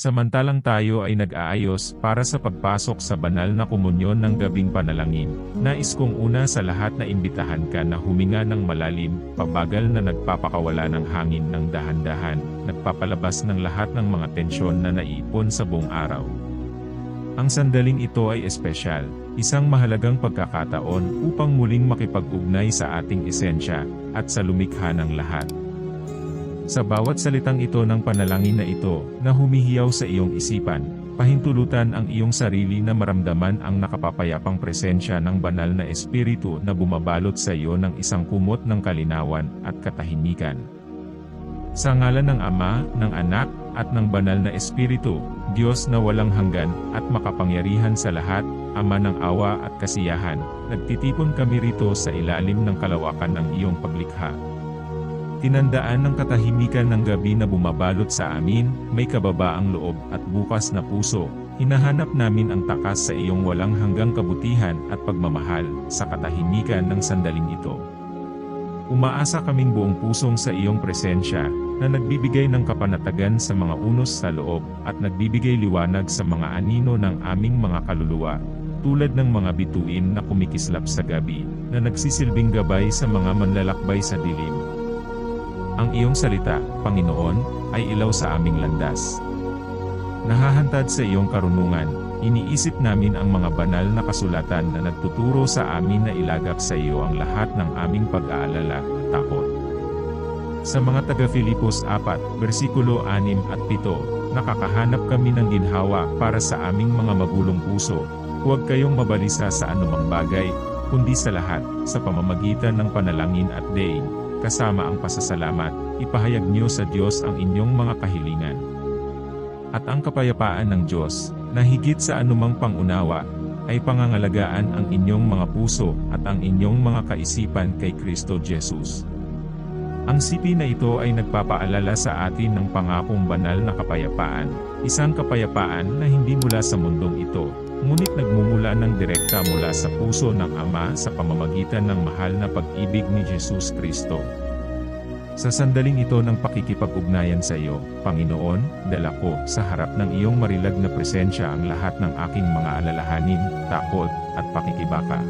Samantalang tayo ay nag-aayos para sa pagpasok sa banal na komunyon ng gabing panalangin, nais kong una sa lahat na imbitahan ka na huminga ng malalim, pabagal na nagpapakawala ng hangin ng dahan-dahan, nagpapalabas ng lahat ng mga tensyon na naiipon sa buong araw. Ang sandaling ito ay espesyal, isang mahalagang pagkakataon upang muling makipag-ugnay sa ating esensya, at sa lumikha ng lahat. Sa bawat salitang ito ng panalangin na ito, na humihiyaw sa iyong isipan, pahintulutan ang iyong sarili na maramdaman ang nakapapayapang presensya ng banal na espiritu na bumabalot sa iyo ng isang kumot ng kalinawan at katahimikan. Sa ngalan ng Ama, ng Anak, at ng banal na espiritu, Diyos na walang hanggan at makapangyarihan sa lahat, Ama ng awa at kasiyahan, nagtitipon kami rito sa ilalim ng kalawakan ng iyong paglikha. Tinandaan ng katahimikan ng gabi na bumabalot sa amin, may kababaang loob at bukas na puso, hinahanap namin ang takas sa iyong walang hanggang kabutihan at pagmamahal, sa katahimikan ng sandaling ito. Umaasa kaming buong pusong sa iyong presensya, na nagbibigay ng kapanatagan sa mga unos sa loob, at nagbibigay liwanag sa mga anino ng aming mga kaluluwa, tulad ng mga bituin na kumikislap sa gabi, na nagsisilbing gabay sa mga manlalakbay sa dilim. Ang iyong salita, Panginoon, ay ilaw sa aming landas. Nahahantad sa iyong karunungan, iniisip namin ang mga banal na kasulatan na nagtuturo sa amin na ilagak sa iyo ang lahat ng aming pag-aalala at takot. Sa mga taga Filipos 4, versikulo 6 at 7, nakakahanap kami ng ginhawa para sa aming mga magulong puso. Huwag kayong mabalisa sa anumang bagay, kundi sa lahat, sa pamamagitan ng panalangin at daing, kasama ang pasasalamat, ipahayag niyo sa Diyos ang inyong mga kahilingan. At ang kapayapaan ng Diyos, na higit sa anumang pangunawa, ay pangangalagaan ang inyong mga puso at ang inyong mga kaisipan kay Kristo Jesus. Ang sipi na ito ay nagpapaalala sa atin ng pangakong banal na kapayapaan, isang kapayapaan na hindi mula sa mundong ito, ngunit nagmumula ng direkta mula sa puso ng Ama sa pamamagitan ng mahal na pag-ibig ni Jesus Kristo. Sa sandaling ito ng pakikipag-ugnayan sa iyo, Panginoon, dala ko sa harap ng iyong marilag na presensya ang lahat ng aking mga alalahanin, takot, at pakikibaka.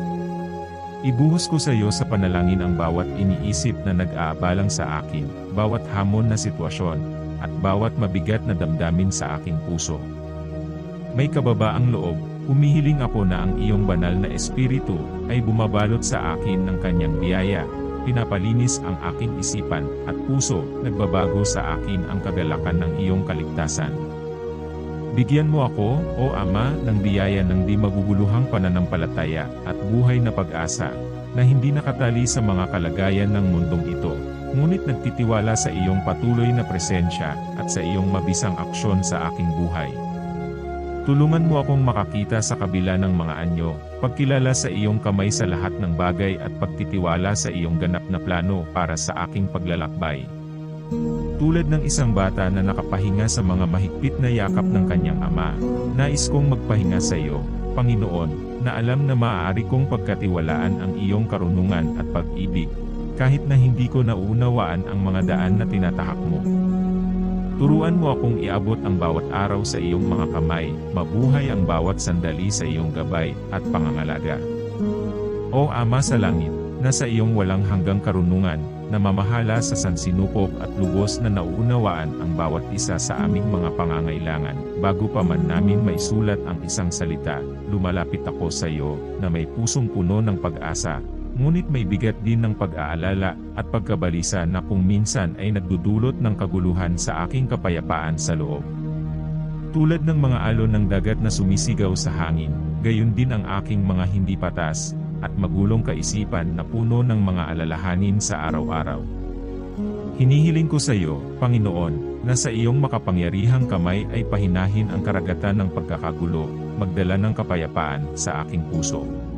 Ibuhos ko sa iyo sa panalangin ang bawat iniisip na nag-aabalang sa akin, bawat hamon na sitwasyon, at bawat mabigat na damdamin sa aking puso. May kababaang loob, humihiling ako na ang iyong banal na espiritu ay bumabalot sa akin ng kanyang biyaya, pinapalinis ang aking isipan at puso, nagbabago sa akin ang kagalakan ng iyong kaligtasan. Bigyan mo ako, O Ama, ng biyaya ng di maguguluhang pananampalataya at buhay na pag-asa, na hindi nakatali sa mga kalagayan ng mundong ito, ngunit nagtitiwala sa iyong patuloy na presensya at sa iyong mabisang aksyon sa aking buhay. Tulungan mo akong makakita sa kabila ng mga anyo, pagkilala sa iyong kamay sa lahat ng bagay at pagtitiwala sa iyong ganap na plano para sa aking paglalakbay. Tulad ng isang bata na nakapahinga sa mga mahigpit na yakap ng kanyang ama, nais kong magpahinga sa iyo, Panginoon, na alam na maaari kong pagkatiwalaan ang iyong karunungan at pag-ibig, kahit na hindi ko naunawaan ang mga daan na tinatahak mo. Turuan mo akong iabot ang bawat araw sa iyong mga kamay, mabuhay ang bawat sandali sa iyong gabay at pangangalaga. O Ama sa langit, na sa iyong walang hanggang karunungan, na mamahala sa sansinukob at lubos na nauunawaan ang bawat isa sa aming mga pangangailangan. Bago pa man namin maisulat ang isang salita, lumalapit ako sa iyo, na may pusong puno ng pag-asa, ngunit may bigat din ng pag-aalala at pagkabalisa na kung minsan ay nagdudulot ng kaguluhan sa aking kapayapaan sa loob. Tulad ng mga alon ng dagat na sumisigaw sa hangin, gayon din ang aking mga hindi patas, at magulong kaisipan na puno ng mga alalahanin sa araw-araw. Hinihiling ko sa iyo, Panginoon, na sa iyong makapangyarihang kamay ay pahinahin ang karagatan ng pagkakagulo, magdala ng kapayapaan sa aking puso.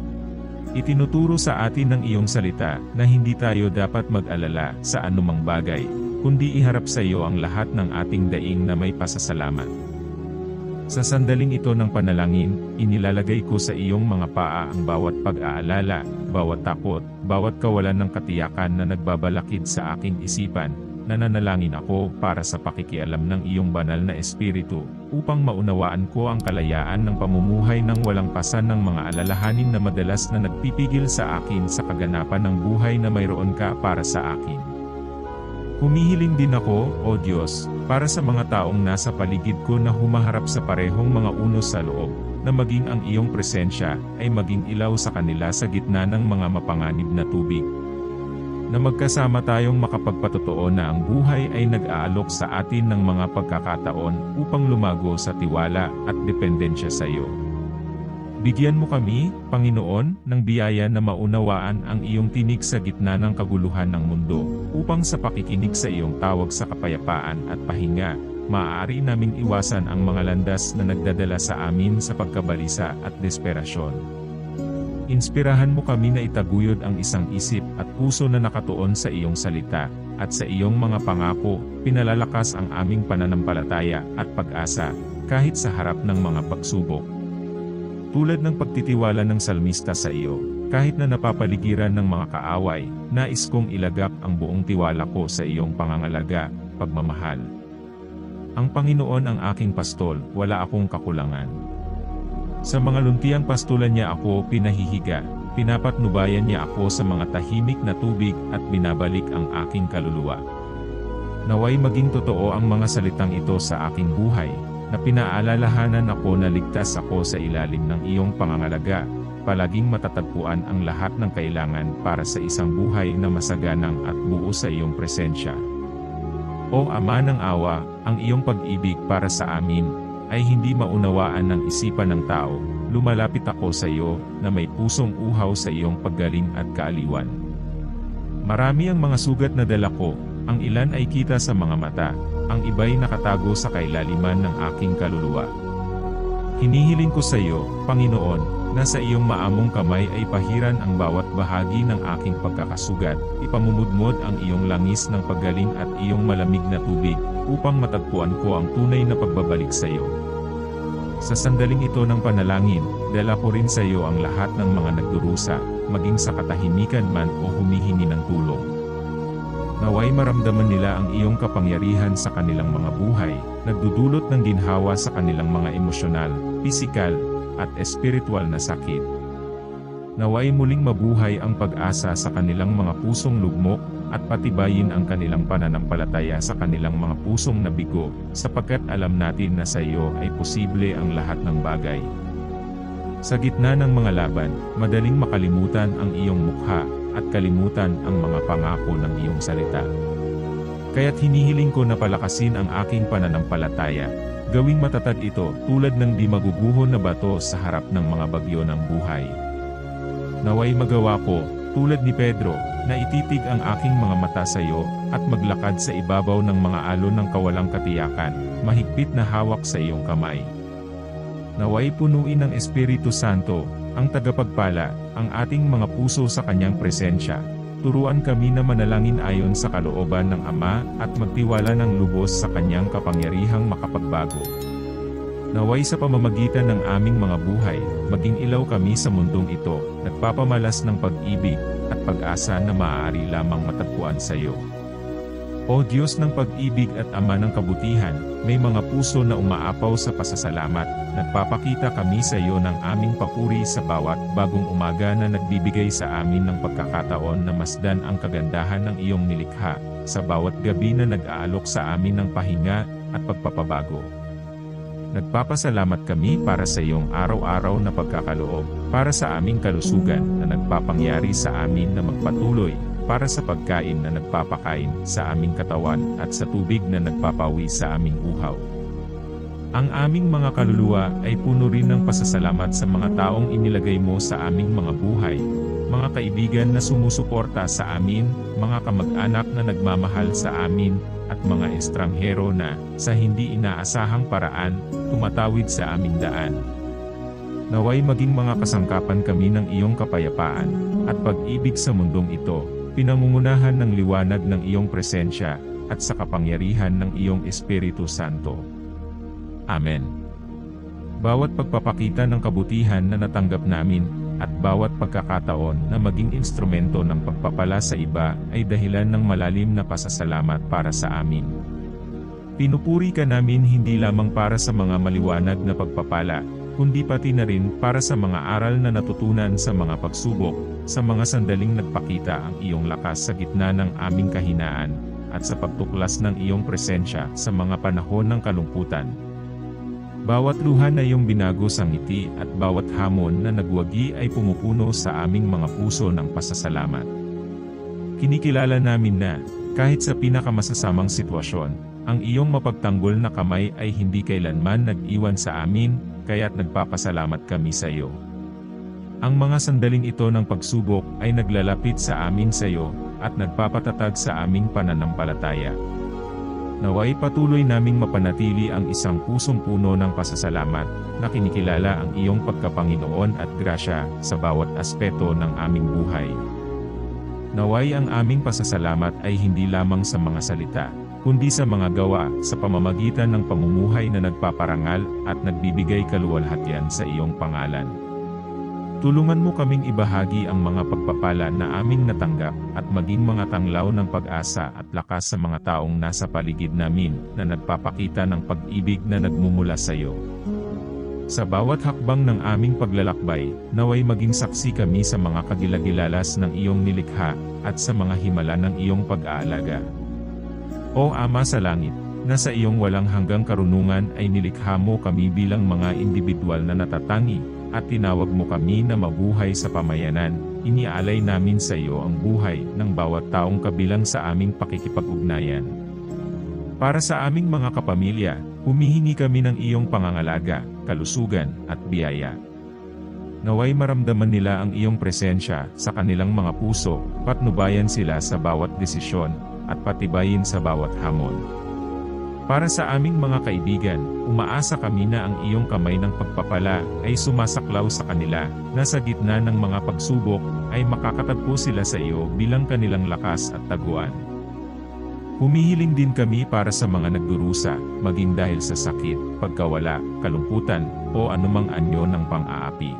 Itinuturo sa atin ng iyong salita na hindi tayo dapat mag-alala sa anumang bagay, kundi iharap sa iyo ang lahat ng ating daing na may pasasalamat. Sa sandaling ito ng panalangin, inilalagay ko sa iyong mga paa ang bawat pag-aalala, bawat takot, bawat kawalan ng katiyakan na nagbabalakid sa aking isipan, nananalangin ako para sa pakikialam ng iyong banal na espiritu, upang maunawaan ko ang kalayaan ng pamumuhay ng walang pasan ng mga alalahanin na madalas na nagpipigil sa akin sa kaganapan ng buhay na mayroon ka para sa akin. Humihiling din ako, O Diyos, para sa mga taong nasa paligid ko na humaharap sa parehong mga unos sa loob, na maging ang iyong presensya ay maging ilaw sa kanila sa gitna ng mga mapanganib na tubig. Na magkasama tayong makapagpatotoo na ang buhay ay nag-aalok sa atin ng mga pagkakataon upang lumago sa tiwala at dependensya sa iyo. Bigyan mo kami, Panginoon, ng biyaya na maunawaan ang iyong tinig sa gitna ng kaguluhan ng mundo, upang sa pakikinig sa iyong tawag sa kapayapaan at pahinga, maaari naming iwasan ang mga landas na nagdadala sa amin sa pagkabalisa at desperasyon. Inspirahan mo kami na itaguyod ang isang isip at puso na nakatuon sa iyong salita, at sa iyong mga pangako, pinalalakas ang aming pananampalataya at pag-asa, kahit sa harap ng mga pagsubok. Tulad ng pagtitiwala ng salmista sa iyo, kahit na napapaligiran ng mga kaaway, nais kong ilagak ang buong tiwala ko sa iyong pangangalaga, pagmamahal. Ang Panginoon ang aking pastol, wala akong kakulangan. Sa mga luntiang pastulan niya ako pinahihiga, pinapatnubayan niya ako sa mga tahimik na tubig at binabalik ang aking kaluluwa. Naway maging totoo ang mga salitang ito sa aking buhay, na pinaalalahanan ako na ligtas ako sa ilalim ng iyong pangangalaga, palaging matatagpuan ang lahat ng kailangan para sa isang buhay na masaganang at buo sa iyong presensya. O Ama ng awa, ang iyong pag-ibig para sa amin, ay hindi maunawaan ng isipan ng tao, lumalapit ako sa iyo, na may pusong uhaw sa iyong paggaling at kaaliwan. Marami ang mga sugat na dala ko, ang ilan ay kita sa mga mata, ang iba'y nakatago sa kailaliman ng aking kaluluwa. Hinihiling ko sa iyo, Panginoon, na sa iyong maamong kamay ay pahiran ang bawat bahagi ng aking pagkakasugat, ipamumudmod ang iyong langis ng paggaling at iyong malamig na tubig, upang matagpuan ko ang tunay na pagbabalik sa iyo. Sa sandaling ito ng panalangin, dala ko rin sa iyo ang lahat ng mga nagdurusa, maging sa katahimikan man o humihingi ng tulong. Naway maramdaman nila ang iyong kapangyarihan sa kanilang mga buhay, nagdudulot ng ginhawa sa kanilang mga emosyonal, pisikal, at espiritual na sakit. Naway muling mabuhay ang pag-asa sa kanilang mga pusong lugmok, at patibayin ang kanilang pananampalataya sa kanilang mga pusong nabigo, sapagkat alam natin na sa iyo ay posible ang lahat ng bagay. Sa gitna ng mga laban, madaling makalimutan ang iyong mukha, at kalimutan ang mga pangako ng iyong salita. Kaya't hinihiling ko na palakasin ang aking pananampalataya, gawing matatag ito tulad ng di maguguho na bato sa harap ng mga bagyo ng buhay. Naway magawa ko, tulad ni Pedro, na ititig ang aking mga mata sa iyo, at maglakad sa ibabaw ng mga alon ng kawalang katiyakan, mahigpit na hawak sa iyong kamay. Naway punuin ng Espiritu Santo, ang tagapagpala, ang ating mga puso sa kanyang presensya. Turuan kami na manalangin ayon sa kalooban ng Ama at magtiwala ng lubos sa kanyang kapangyarihang makapagbago. Naway sa pamamagitan ng aming mga buhay, maging ilaw kami sa mundong ito, nagpapamalas ng pag-ibig at pag-asa na maaari lamang matagpuan sa iyo. O Diyos ng pag-ibig at Ama ng kabutihan, may mga puso na umaapaw sa pasasalamat, nagpapakita kami sa iyo ng aming papuri sa bawat bagong umaga na nagbibigay sa amin ng pagkakataon na masdan ang kagandahan ng iyong nilikha, sa bawat gabi na nag-aalok sa amin ng pahinga at pagpapabago. Nagpapasalamat kami para sa iyong araw-araw na pagkakaloob, para sa aming kalusugan na nagpapangyari sa amin na magpatuloy, para sa pagkain na nagpapakain sa aming katawan at sa tubig na nagpapawi sa aming uhaw. Ang aming mga kaluluwa ay puno rin ng pasasalamat sa mga taong inilagay mo sa aming mga buhay, mga kaibigan na sumusuporta sa amin, mga kamag-anak na nagmamahal sa amin, at mga estranghero na, sa hindi inaasahang paraan, tumatawid sa aming daan. Naway maging mga kasangkapan kami ng iyong kapayapaan, at pag-ibig sa mundong ito, pinangungunahan ng liwanag ng iyong presensya, at sa kapangyarihan ng iyong Espiritu Santo. Amen. Bawat pagpapakita ng kabutihan na natanggap namin, at bawat pagkakataon na maging instrumento ng pagpapala sa iba ay dahilan ng malalim na pasasalamat para sa amin. Pinupuri ka namin hindi lamang para sa mga maliwanag na pagpapala, kundi pati na rin para sa mga aral na natutunan sa mga pagsubok, sa mga sandaling nagpakita ang iyong lakas sa gitna ng aming kahinaan, at sa pagtuklas ng iyong presensya sa mga panahon ng kalungkutan. Bawat luha na iyong binago sa ngiti at bawat hamon na nagwagi ay pumupuno sa aming mga puso ng pasasalamat. Kinikilala namin na, kahit sa pinakamasasamang sitwasyon, ang iyong mapagtanggol na kamay ay hindi kailanman nag-iwan sa amin, kaya't nagpapasalamat kami sa iyo. Ang mga sandaling ito ng pagsubok ay naglalapit sa amin sa iyo, at nagpapatatag sa aming pananampalataya. Naway patuloy naming mapanatili ang isang pusong puno ng pasasalamat, na kinikilala ang iyong pagkapanginoon at grasya sa bawat aspeto ng aming buhay. Naway ang aming pasasalamat ay hindi lamang sa mga salita, kundi sa mga gawa sa pamamagitan ng pamumuhay na nagpaparangal at nagbibigay kaluwalhatian sa iyong pangalan. Tulungan mo kaming ibahagi ang mga pagpapala na aming natanggap at maging mga tanglaw ng pag-asa at lakas sa mga taong nasa paligid namin na nagpapakita ng pag-ibig na nagmumula sa iyo. Sa bawat hakbang ng aming paglalakbay, naway maging saksi kami sa mga kagilagilalas ng iyong nilikha at sa mga himala ng iyong pag-aalaga. O Ama sa Langit, na sa iyong walang hanggang karunungan ay nilikha mo kami bilang mga individual na natatangi, at tinawag mo kami na mabuhay sa pamayanan, iniaalay namin sa iyo ang buhay ng bawat taong kabilang sa aming pakikipag-ugnayan. Para sa aming mga kapamilya, humihingi kami ng iyong pangangalaga, kalusugan, at biyaya. Naway maramdaman nila ang iyong presensya sa kanilang mga puso, patnubayan sila sa bawat desisyon, at patibayin sa bawat hamon. Para sa aming mga kaibigan, umaasa kami na ang iyong kamay ng pagpapala ay sumasaklaw sa kanila, na sa gitna ng mga pagsubok, ay makakatagpo sila sa iyo bilang kanilang lakas at taguan. Humihiling din kami para sa mga nagdurusa, maging dahil sa sakit, pagkawala, kalungkutan, o anumang anyo ng pang-aapi.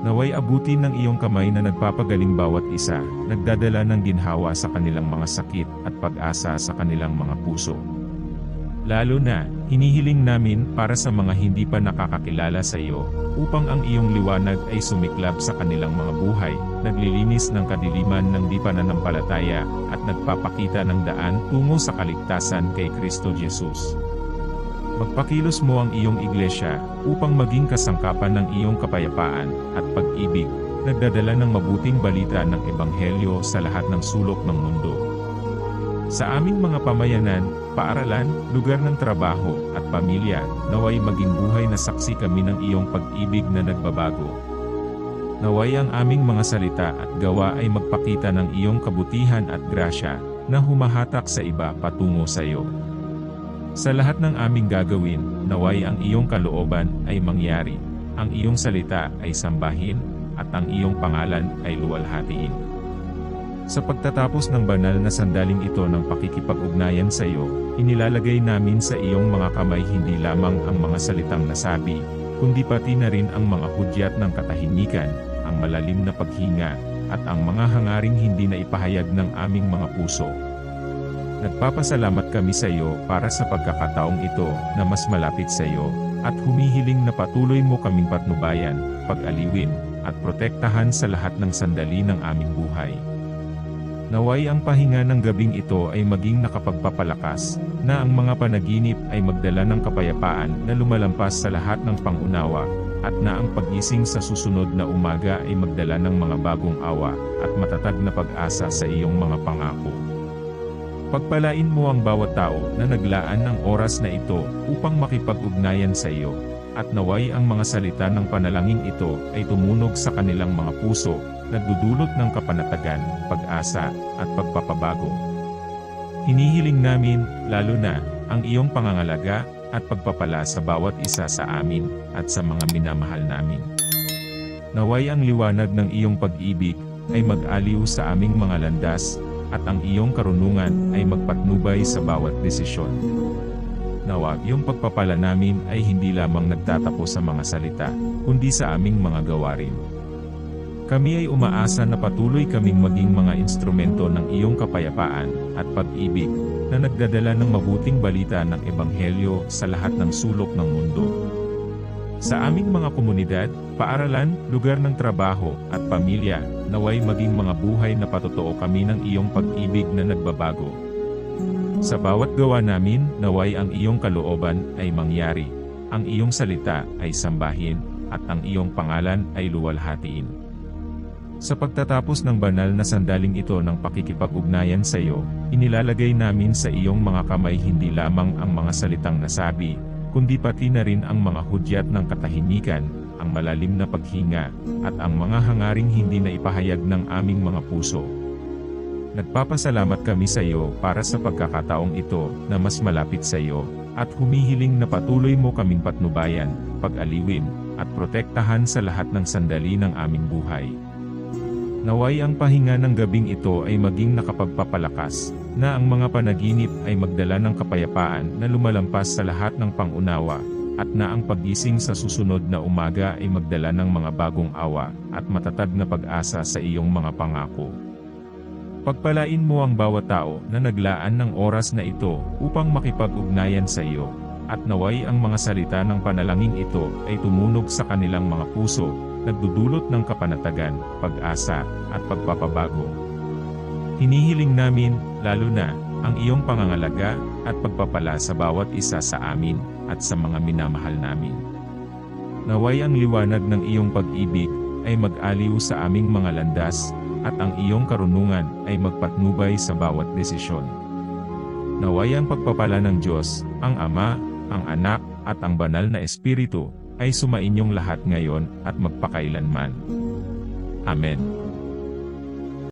Naway abutin ng iyong kamay na nagpapagaling bawat isa, nagdadala ng ginhawa sa kanilang mga sakit at pag-asa sa kanilang mga puso. Lalo na, hinihiling namin para sa mga hindi pa nakakakilala sa iyo, upang ang iyong liwanag ay sumiklab sa kanilang mga buhay, naglilinis ng kadiliman ng di pananampalataya, at nagpapakita ng daan tungo sa kaligtasan kay Kristo Jesus. Magpakilos mo ang iyong iglesia, upang maging kasangkapan ng iyong kapayapaan, at pag-ibig, nagdadala ng mabuting balita ng Ebanghelyo sa lahat ng sulok ng mundo. Sa aming mga pamayanan, paaralan, lugar ng trabaho, at pamilya, naway maging buhay na saksi kami ng iyong pag-ibig na nagbabago. Naway ang aming mga salita at gawa ay magpakita ng iyong kabutihan at grasya, na humahatak sa iba patungo sa iyo. Sa lahat ng aming gagawin, naway ang iyong kalooban ay mangyari, ang iyong salita ay sambahin, at ang iyong pangalan ay luwalhatiin. Sa pagtatapos ng banal na sandaling ito ng pakikipag-ugnayan sa iyo, inilalagay namin sa iyong mga kamay hindi lamang ang mga salitang nasabi, kundi pati na rin ang mga hudyat ng katahimikan, ang malalim na paghinga, at ang mga hangaring hindi na ipahayag ng aming mga puso. Nagpapasalamat kami sa iyo para sa pagkakataong ito na mas malapit sa iyo, at humihiling na patuloy mo kaming patnubayan, pag-aliwin, at protektahan sa lahat ng sandali ng aming buhay. Naway ang pahinga ng gabing ito ay maging nakapagpapalakas, na ang mga panaginip ay magdala ng kapayapaan na lumalampas sa lahat ng pangunawa, at na ang pagising sa susunod na umaga ay magdala ng mga bagong awa, at matatag na pag-asa sa iyong mga pangako. Pagpalain mo ang bawat tao na naglaan ng oras na ito upang makipag-ugnayan sa iyo, at naway ang mga salita ng panalangin ito ay tumunog sa kanilang mga puso, nagdudulot ng kapanatagan, pag-asa, at pagpapabago. Hinihiling namin, lalo na, ang iyong pangangalaga, at pagpapala sa bawat isa sa amin, at sa mga minamahal namin. Naway ang liwanag ng iyong pag-ibig, ay mag-aliw sa aming mga landas, at ang iyong karunungan ay magpatnubay sa bawat desisyon. Nawa, yung pagpapala namin ay hindi lamang nagtatapos sa mga salita, kundi sa aming mga gawarin. Kami ay umaasa na patuloy kaming maging mga instrumento ng iyong kapayapaan at pag-ibig na nagdadala ng mabuting balita ng Ebanghelyo sa lahat ng sulok ng mundo. Sa aming mga komunidad, paaralan, lugar ng trabaho, at pamilya, naway maging mga buhay na patotoo kami ng iyong pag-ibig na nagbabago. Sa bawat gawa namin, naway ang iyong kalooban ay mangyari, ang iyong salita ay sambahin, at ang iyong pangalan ay luwalhatiin. Sa pagtatapos ng banal na sandaling ito ng pakikipag-ugnayan sa iyo, inilalagay namin sa iyong mga kamay hindi lamang ang mga salitang nasabi, kundi pati na rin ang mga hudyat ng katahimikan, ang malalim na paghinga, at ang mga hangaring hindi na ipahayag ng aming mga puso. Nagpapasalamat kami sa iyo para sa pagkakataong ito na mas malapit sa iyo, at humihiling na patuloy mo kaming patnubayan, pag-aliwin, at protektahan sa lahat ng sandali ng aming buhay. Naway ang pahinga ng gabing ito ay maging nakapagpapalakas, na ang mga panaginip ay magdala ng kapayapaan na lumalampas sa lahat ng pangunawa, at na ang paggising sa susunod na umaga ay magdala ng mga bagong awa, at matatag na pag-asa sa iyong mga pangako. Pagpalain mo ang bawat tao na naglaan ng oras na ito upang makipag-ugnayan sa iyo, at naway ang mga salita ng panalangin ito ay tumunog sa kanilang mga puso, nagdudulot ng kapanatagan, pag-asa, at pagpapabago. Hinihiling namin, lalo na, ang iyong pangangalaga at pagpapala sa bawat isa sa amin at sa mga minamahal namin. Naway ang liwanag ng iyong pag-ibig ay mag-aliw sa aming mga landas at ang iyong karunungan ay magpatnubay sa bawat desisyon. Naway ang pagpapala ng Diyos, ang Ama, ang Anak, at ang Banal na Espiritu, ay sumainyong lahat ngayon at magpakailanman. Amen.